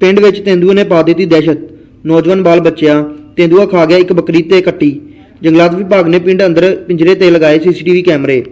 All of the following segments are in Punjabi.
ਪਿੰਡ ਵਿੱਚ ਤੇਂਦੂਏ ਨੇ ਪਾ ਦਿੱਤੀ ਦਹਿਸ਼ਤ। ਨੌਜਵਾਨ ਬਾਲ ਬੱਚਿਆਂ, ਤੇਂਦੂਆ ਖਾ ਗਿਆ ਇੱਕ ਬੱਕਰੀ ਤੇ ਕੱਟੀ। ਜੰਗਲਾਤ ਵਿਭਾਗ ਨੇ ਪਿੰਡ ਅੰਦਰ ਪਿੰਜਰੇ ਤੇ ਲਗਾਏ ਸੀਸੀਟੀਵੀ ਕੈਮਰੇ।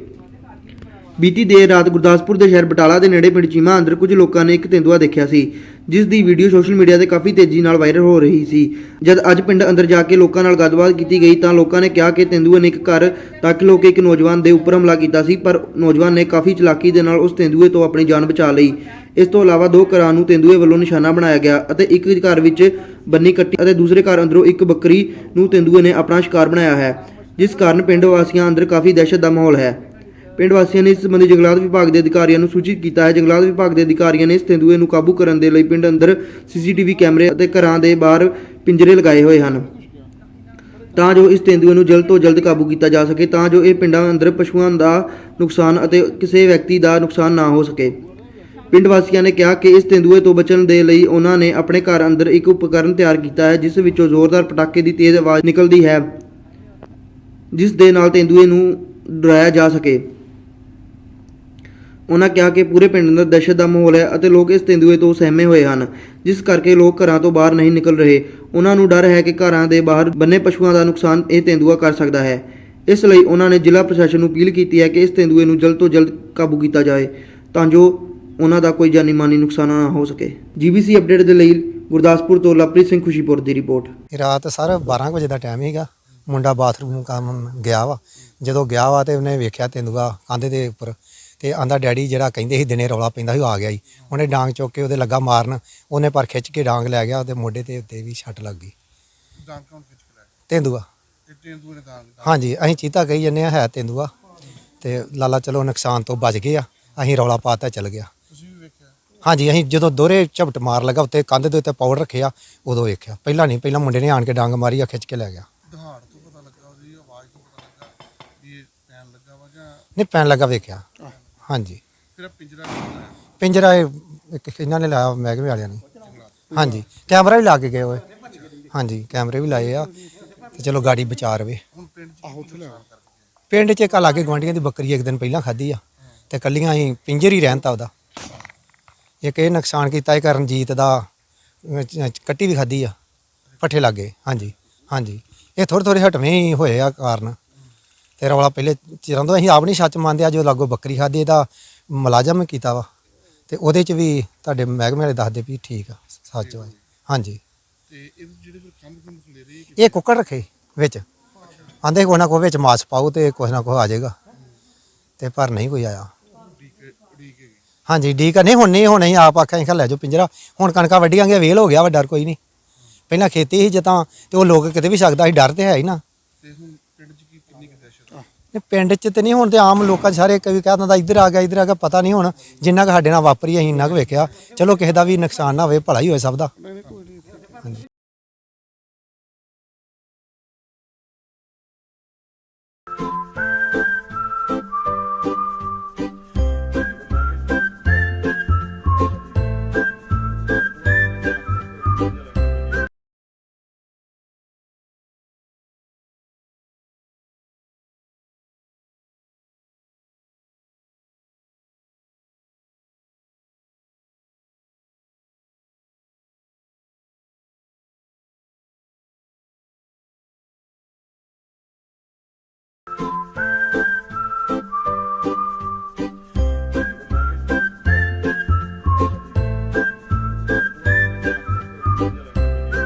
ਬੀਤੀ ਦੇਰ ਰਾਤ ਗੁਰਦਾਸਪੁਰ ਦੇ ਸ਼ਹਿਰ ਬਟਾਲਾ ਦੇ ਨੇੜੇ ਪਿੰਡ ਚੀਮਾ ਅੰਦਰ ਕੁਝ ਲੋਕਾਂ ਨੇ ਇੱਕ ਤੇਂਦੂਆ ਦੇਖਿਆ ਸੀ। ਜਿਸ ਦੀ ਵੀਡੀਓ ਸੋਸ਼ਲ ਮੀਡੀਆ ਤੇ ਕਾਫੀ ਤੇਜ਼ੀ ਨਾਲ ਵਾਇਰਲ ਹੋ ਰਹੀ ਸੀ। ਜਦ ਅੱਜ ਪਿੰਡ ਅੰਦਰ ਜਾ ਕੇ ਲੋਕਾਂ ਨਾਲ ਗੱਲਬਾਤ ਕੀਤੀ ਗਈ ਤਾਂ ਲੋਕਾਂ ਨੇ ਕਿਹਾ ਕਿ ਤੇਂਦੂਏ ਨੇ ਇੱਕ ਘਰ ਤੱਕ ਹੋ ਕੇ ਇੱਕ ਨੌਜਵਾਨ ਦੇ ਉੱਪਰ ਹਮਲਾ ਕੀਤਾ ਸੀ, ਪਰ ਨੌਜਵਾਨ ਨੇ ਕਾਫੀ ਚਲਾਕੀ ਦੇ ਨਾਲ ਉਸ ਤੇਂਦੂਏ ਤੋਂ ਆਪਣੀ ਜਾਨ ਬਚਾ ਲਈ। ਇਸ ਤੋਂ ਇਲਾਵਾ ਦੋ ਘਰਾਂ ਨੂੰ ਤੇਂਦੂਏ ਵੱਲੋਂ ਨਿਸ਼ਾਨਾ ਬਣਾਇਆ ਗਿਆ ਅਤੇ ਇੱਕ ਘਰ ਵਿੱਚ ਬੰਨੀ ਕੱਟੀ ਅਤੇ ਦੂਸਰੇ ਘਰ ਅੰਦਰੋਂ ਇੱਕ ਬੱਕਰੀ ਨੂੰ ਤੇਂਦੂਏ ਨੇ ਆਪਣਾ ਸ਼ਿਕਾਰ ਬਣਾਇਆ ਹੈ, ਜਿਸ ਕਾਰਨ ਪਿੰਡ ਵਾਸੀਆਂ ਅੰਦਰ ਕਾਫੀ ਦਹਿਸ਼ਤ ਦਾ ਮਾਹੌਲ ਹੈ। ਪਿੰਡ ਵਾਸੀਆਂ ਨੇ ਇਸ ਸੰਬੰਧੀ ਜੰਗਲਾਤ ਵਿਭਾਗ ਦੇ ਅਧਿਕਾਰੀਆਂ ਨੂੰ ਸੂਚਿਤ ਕੀਤਾ ਹੈ। ਜੰਗਲਾਤ ਵਿਭਾਗ ਦੇ ਅਧਿਕਾਰੀਆਂ ਨੇ ਇਸ ਤੇਂਦੂਏ ਨੂੰ ਕਾਬੂ ਕਰਨ ਦੇ ਲਈ ਪਿੰਡ ਅੰਦਰ ਸੀਸੀਟੀਵੀ ਕੈਮਰੇ ਅਤੇ ਘਰਾਂ ਦੇ ਬਾਹਰ ਪਿੰਜਰੇ ਲਗਾਏ ਹੋਏ ਹਨ। ਤਾਂ ਜੋ ਇਸ ਤੇਂਦੂਏ ਨੂੰ ਜਲਦ ਤੋਂ ਜਲਦ ਕਾਬੂ ਕੀਤਾ ਜਾ ਸਕੇ, ਤਾਂ ਜੋ ਇਹ ਪਿੰਡਾਂ ਅੰਦਰ ਪਸ਼ੂਆਂ ਦਾ ਨੁਕਸਾਨ ਅਤੇ ਕਿਸੇ ਵਿਅਕਤੀ ਦਾ ਨੁਕਸਾਨ ਨਾ ਹੋ ਸਕੇ। ਪਿੰਡ ਵਾਸੀਆਂ ਨੇ ਕਿਹਾ ਕਿ ਇਸ ਤੇਂਦੂਏ ਤੋਂ ਬਚਣ ਦੇ ਲਈ ਉਹਨਾਂ ਨੇ ਆਪਣੇ ਘਰ ਅੰਦਰ ਇੱਕ ਉਪਕਰਨ ਤਿਆਰ ਕੀਤਾ ਹੈ, ਜਿਸ ਵਿੱਚੋਂ ਜ਼ੋਰਦਾਰ ਪਟਾਕੇ ਦੀ ਤੇਜ਼ ਆਵਾਜ਼ ਨਿਕਲਦੀ ਹੈ, ਜਿਸ ਦੇ ਨਾਲ ਤੇਂਦੂਏ ਨੂੰ ਡਰਾਇਆ ਜਾ ਸਕੇ। ਉਹਨਾਂ ਕਿਹਾ ਕਿ ਪੂਰੇ ਪਿੰਡ ਅੰਦਰ ਦਹਿਸ਼ਤ ਦਾ ਮਾਹੌਲ ਹੈ ਅਤੇ ਲੋਕ ਇਸ ਤੇਂਦੂਏ ਤੋਂ ਸਹਿਮੇ ਹੋਏ ਹਨ, ਜਿਸ ਕਰਕੇ ਲੋਕ ਘਰਾਂ ਤੋਂ ਬਾਹਰ ਨਹੀਂ ਨਿਕਲ ਰਹੇ। ਉਹਨਾਂ ਨੂੰ ਡਰ ਹੈ ਕਿ ਘਰਾਂ ਦੇ ਬਾਹਰ ਬੰਨੇ ਪਸ਼ੂਆਂ ਦਾ ਨੁਕਸਾਨ ਇਹ ਤੇਂਦੂਆ ਕਰ ਸਕਦਾ ਹੈ। ਇਸ ਲਈ ਉਹਨਾਂ ਨੇ ਜ਼ਿਲ੍ਹਾ ਪ੍ਰਸ਼ਾਸਨ ਨੂੰ ਅਪੀਲ ਕੀਤੀ ਹੈ ਕਿ ਇਸ ਤੇਂਦੂਏ ਨੂੰ ਜਲਦ ਤੋਂ ਜਲਦ ਕਾਬੂ ਕੀਤਾ ਜਾਏ, ਤਾਂ ਜੋ ਉਹਨਾਂ ਦਾ ਕੋਈ ਜਾਨੀ ਮਾਨੀ ਨੁਕਸਾਨ ਨਾ ਹੋ ਸਕੇ। ਜੀਬੀਸੀ ਅਪਡੇਟ ਦੇ ਲਈ ਗੁਰਦਾਸਪੁਰ ਤੋਂ ਲਵਪ੍ਰੀਤ ਸਿੰਘ ਖੁਸ਼ੀਪੁਰ ਦੀ ਰਿਪੋਰਟ। ਰਾਤ ਸਰ 12 ਵਜੇ ਦਾ ਟਾਈਮ ਸੀਗਾ। ਮੁੰਡਾ ਬਾਥਰੂਮ ਕੰਮ ਗਿਆ ਵਾ। ਜਦੋਂ ਗਿਆ ਵਾ ਤੇ ਉਹਨੇ ਵੇਖਿਆ ਤੇਂਦੂਆ ਕੰਧ ਦੇ ਉੱਪਰ। ਤੇ ਆਂਦਾ ਡੈਡੀ ਜਿਹੜਾ ਕਹਿੰਦੇ ਸੀ ਦਿਨੇ ਰੌਲਾ ਪੈਂਦਾ ਸੀ ਉਹ ਆ ਗਿਆ ਜੀ। ਉਹਨੇ ਡਾਂਗ ਚੁੱਕ ਕੇ ਉਹਦੇ ਲੱਗਾ ਮਾਰਨ ਉਹਨੇ ਪਰ ਖਿੱਚ ਕੇ ਡਾਂਗ ਲੈ ਗਿਆ ਉਹਦੇ ਮੋਢੇ ਤੇ ਉੱਤੇ ਵੀ ਛੱਟ ਲੱਗ ਗਈ। ਡਾਂਗ ਕੌਣ ਖਿੱਚ ਕੇ ਲੈ ਗਿਆ? ਤੇਂਦੂਆ। ਇਹ ਤੇਂਦੂਏ ਨੇ ਡਾਂਗ ਹਾਂਜੀ ਅਸੀਂ ਚੀਤਾ ਕਹੀ ਜੰਨੇ ਆ ਹੈ ਤੇਂਦੂਆ। ਤੇ ਲਾਲਾ ਚਲੋ ਨੁਕਸਾਨ ਤੋਂ ਬਚ ਗਏ ਆ ਅਸੀਂ ਰੌਲਾ ਪਾਤਾ ਚੱਲ ਗਿਆ। ਤੁਸੀਂ ਵੀ ਵੇਖਿਆ? ਹਾਂਜੀ ਅਸੀਂ ਜਦੋਂ ਦੋਹਰੇ ਝਪਟ ਮਾਰ ਲਗਾ ਉੱਤੇ ਕੰਧ ਦੇ ਉੱਤੇ ਪਾਊਡਰ ਰੱਖਿਆ ਉਦੋਂ ਵੇਖਿਆ। ਪਹਿਲਾਂ ਨਹੀਂ ਪਹਿਲਾਂ ਮੁੰਡੇ ਨੇ ਆਣ ਕੇ ਡਾਂਗ ਮਾਰੀ ਆ ਖਿੱਚ ਕੇ ਲੈ ਗਿਆ। ਦਹਾੜ ਤੋਂ ਪਤਾ ਲੱਗਾ ਉਹਦੀ ਆਵਾਜ਼ ਤੋਂ ਪਤਾ ਲੱਗਾ ਵੀ ਇਹ ਪੈਣ ਲੱਗਾ ਵਾ ਜਾਂ ਨਹੀਂ ਪੈਣ ਲੱਗਾ ਵੇਖਿਆ। ਹਾਂਜੀ। ਇਹ ਪਿੰਜਰਾ ਪਿੰਜਰਾ ਇਹ ਇੱਕ ਇਹਨਾਂ ਨੇ ਲਾਇਆ ਮਹਿਕਮੇ ਵਾਲਿਆਂ ਨੇ। ਹਾਂਜੀ ਕੈਮਰਾ ਵੀ ਲਾ ਕੇ ਗਏ ਹੋਏ। ਹਾਂਜੀ ਕੈਮਰੇ ਵੀ ਲਾਏ ਆ। ਤੇ ਚਲੋ ਗਾੜੀ ਬਚਾ ਰਵੇ। ਹੁਣ ਪਿੰਡ ਚ ਆਹੋ ਉੱਥੇ ਲੈ ਪਿੰਡ 'ਚ ਇੱਕ ਲਾਗੇ ਗਵਾਂਡੀਆਂ ਦੀ ਬੱਕਰੀ ਇੱਕ ਦਿਨ ਪਹਿਲਾਂ ਖਾਧੀ ਆ। ਤੇ ਕੱਲੀਆਂ ਹੀ ਪਿੰਜਰ ਹੀ ਰਹਿਣ ਤਾ ਉਹਦਾ। ਇੱਕ ਇਹ ਨੁਕਸਾਨ ਕੀਤਾ ਇਹ ਕਰਨਜੀਤ ਦਾ ਅਹ, ਕੱਟੀ ਵੀ ਖਾਧੀ ਆ। ਪੱਠੇ ਲੱਗੇ ਹਾਂਜੀ ਹਾਂਜੀ। ਇਹ ਥੋੜੇ ਥੋੜੇ ਹਟਵੇਂ ਹੀ ਹੋਏ ਆ ਕਾਰਨ। ਤੇ ਰੌਲਾ ਪਹਿਲੇ ਚਿਰਾਂ ਤੋਂ ਅਸੀਂ ਆਪ ਨਹੀਂ ਸੱਚ ਮੰਨਦੇ ਆ ਜੋ ਲਾਗੋ ਬੱਕਰੀ ਖਾਧੀ ਇਹਦਾ ਮੁਲਾਜ਼ਮ ਕੀਤਾ ਵਾ। ਤੇ ਉਹਦੇ 'ਚ ਵੀ ਤੁਹਾਡੇ ਮਹਿਕਮੇ ਵਾਲੇ ਦੱਸਦੇ ਵੀ ਠੀਕ ਆ ਸੱਚ ਵਾ। ਹਾਂਜੀ। ਤੇ ਇਹ ਜਿਹੜੇ ਫਿਰ ਕੰਮ ਕੰਮ ਖਲੇ ਰਹੀ ਇਹ ਕੁੱਕੜ ਰੱਖੇ ਵਿੱਚ। ਆਂਦੇ ਕੋਈ ਨਾ ਕੋਈ ਵਿੱਚ ਮਾਸ ਪਾਓ ਤੇ ਕੁਛ ਨਾ ਕੁਛ ਆ ਜਾਏਗਾ। ਤੇ ਪਰ ਨਹੀਂ ਕੋਈ ਆਇਆ। ਹਾਂਜੀ ਠੀਕ ਆ ਨਹੀਂ ਹੁਣ ਨਹੀਂ ਹੁਣ ਅਸੀਂ ਆਪ ਆਖਿਆ ਅਸੀਂ ਕਿਹਾ ਲੈ ਜਾਓ ਪਿੰਜਰਾ। ਹੁਣ ਕਣਕਾਂ ਵੱਢੀਆਂਗੇ ਵੇਲ ਹੋ ਗਿਆ ਵਾ ਡਰ ਕੋਈ ਨਹੀਂ। ਪਹਿਲਾਂ ਖੇਤੀ ਸੀ ਜਤਾਂ ਤੇ ਉਹ ਲੋਕ ਕਿਤੇ ਵੀ ਸਕਦਾ ਸੀ ਡਰ ਤੇ ਹੈ ਹੀ ਨਾ। ਤੇ ਹੁਣ ਪਿੰਡ ਚ ਕੀ ਕਿੰਨੀ ਕੁ ਦਹਿਸ਼ਤ ਆ ਇਹ ਪਿੰਡ 'ਚ ਤੇ ਨਹੀਂ ਹੁਣ ਤੇ ਆਮ ਲੋਕਾਂ 'ਚ ਸਾਰੇ ਕਈ ਕਹਿ ਦਿੰਦਾ ਇੱਧਰ ਆ ਗਿਆ ਇੱਧਰ ਆ ਗਿਆ ਪਤਾ ਨਹੀਂ ਹੁਣ ਜਿੰਨਾ ਕੁ ਸਾਡੇ ਨਾਲ ਵਾਪਰੀ ਅਸੀਂ ਇੰਨਾ ਕੁ ਵੇਖਿਆ। ਚਲੋ ਕਿਸੇ ਦਾ ਵੀ ਨੁਕਸਾਨ ਨਾ ਹੋਵੇ ਭਲਾ ਹੀ ਹੋਏ ਸਭ ਦਾ।